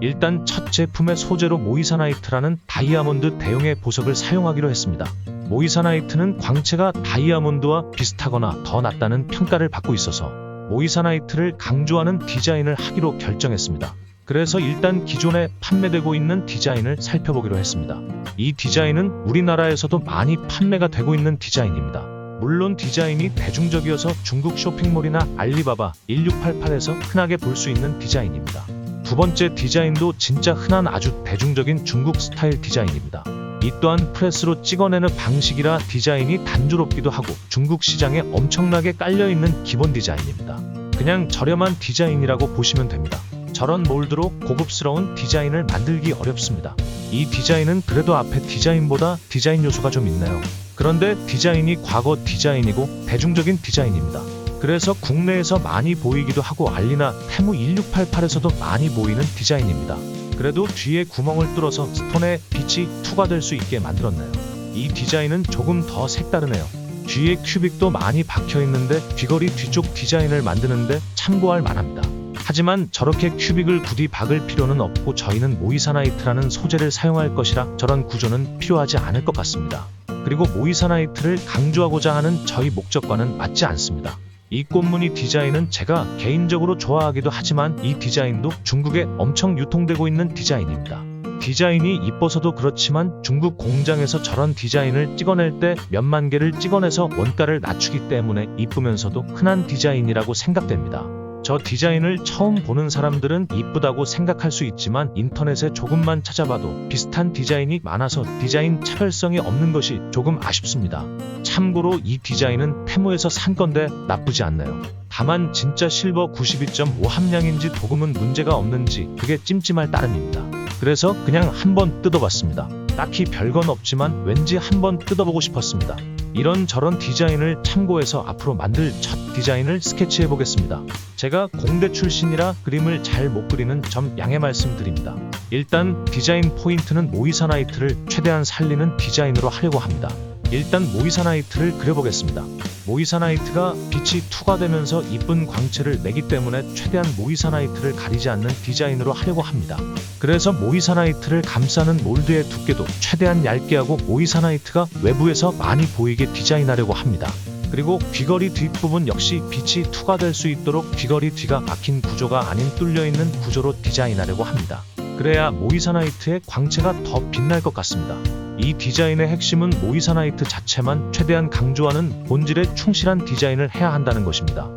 일단 첫 제품의 소재로 모이사나이트라는 다이아몬드 대용의 보석을 사용하기로 했습니다. 모이사나이트는 광채가 다이아몬드와 비슷하거나 더 낫다는 평가를 받고 있어서 모이사나이트를 강조하는 디자인을 하기로 결정했습니다. 그래서 일단 기존에 판매되고 있는 디자인을 살펴보기로 했습니다. 이 디자인은 우리나라에서도 많이 판매가 되고 있는 디자인입니다. 물론 디자인이 대중적이어서 중국 쇼핑몰이나 알리바바 1688에서 흔하게 볼 수 있는 디자인입니다. 두 번째 디자인도 진짜 흔한 아주 대중적인 중국 스타일 디자인입니다. 이 또한 프레스로 찍어내는 방식이라 디자인이 단조롭기도 하고 중국 시장에 엄청나게 깔려있는 기본 디자인입니다. 그냥 저렴한 디자인이라고 보시면 됩니다. 저런 몰드로 고급스러운 디자인을 만들기 어렵습니다. 이 디자인은 그래도 앞에 디자인보다 디자인 요소가 좀 있네요. 그런데 디자인이 과거 디자인이고 대중적인 디자인입니다. 그래서 국내에서 많이 보이기도 하고 알리나 테무 1688에서도 많이 보이는 디자인입니다. 그래도 뒤에 구멍을 뚫어서 스톤에 빛이 투과될 수 있게 만들었네요. 이 디자인은 조금 더 색다르네요. 뒤에 큐빅도 많이 박혀 있는데 귀걸이 뒤쪽 디자인을 만드는데 참고할 만합니다. 하지만 저렇게 큐빅을 굳이 박을 필요는 없고 저희는 모이사나이트라는 소재를 사용할 것이라 저런 구조는 필요하지 않을 것 같습니다. 그리고 모이사나이트를 강조하고자 하는 저희 목적과는 맞지 않습니다. 이 꽃무늬 디자인은 제가 개인적으로 좋아하기도 하지만 이 디자인도 중국에 엄청 유통되고 있는 디자인입니다. 디자인이 이뻐서도 그렇지만 중국 공장에서 저런 디자인을 찍어낼 때 몇만 개를 찍어내서 원가를 낮추기 때문에 이쁘면서도 흔한 디자인이라고 생각됩니다. 저 디자인을 처음 보는 사람들은 이쁘다고 생각할 수 있지만 인터넷에 조금만 찾아봐도 비슷한 디자인이 많아서 디자인 차별성이 없는 것이 조금 아쉽습니다. 참고로 이 디자인은 테무에서 산 건데 나쁘지 않네요. 다만 진짜 실버 92.5 함량인지 도금은 문제가 없는지 그게 찜찜할 따름입니다. 그래서 그냥 한번 뜯어봤습니다. 딱히 별건 없지만 왠지 한번 뜯어보고 싶었습니다. 이런 저런 디자인을 참고해서 앞으로 만들 첫 디자인을 스케치해 보겠습니다. 제가 공대 출신이라 그림을 잘 못 그리는 점 양해 말씀드립니다. 일단 디자인 포인트는 모이사나이트를 최대한 살리는 디자인으로 하려고 합니다. 일단 모이사나이트를 그려보겠습니다. 모이사나이트가 빛이 투과되면서 이쁜 광채를 내기 때문에 최대한 모이사나이트를 가리지 않는 디자인으로 하려고 합니다. 그래서 모이사나이트를 감싸는 몰드의 두께도 최대한 얇게 하고 모이사나이트가 외부에서 많이 보이게 디자인하려고 합니다. 그리고 귀걸이 뒷부분 역시 빛이 투과될 수 있도록 귀걸이 뒤가 막힌 구조가 아닌 뚫려있는 구조로 디자인하려고 합니다. 그래야 모이사나이트의 광채가 더 빛날 것 같습니다. 이 디자인의 핵심은 모이사나이트 자체만 최대한 강조하는 본질에 충실한 디자인을 해야 한다는 것입니다.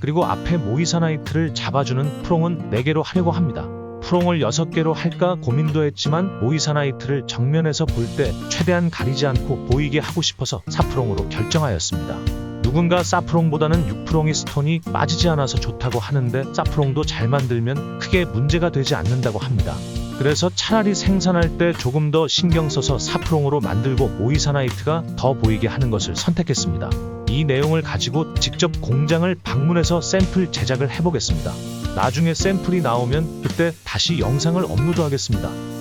그리고 앞에 모이사나이트를 잡아주는 프롱은 4개로 하려고 합니다. 프롱을 6개로 할까 고민도 했지만 모이사나이트를 정면에서 볼 때 최대한 가리지 않고 보이게 하고 싶어서 4프롱으로 결정하였습니다. 누군가 사프롱보다는 6프롱이 스톤이 빠지지 않아서 좋다고 하는데 사프롱도 잘 만들면 크게 문제가 되지 않는다고 합니다. 그래서 차라리 생산할 때 조금 더 신경 써서 사프롱으로 만들고 모이사나이트가 더 보이게 하는 것을 선택했습니다. 이 내용을 가지고 직접 공장을 방문해서 샘플 제작을 해보겠습니다. 나중에 샘플이 나오면 그때 다시 영상을 업로드하겠습니다.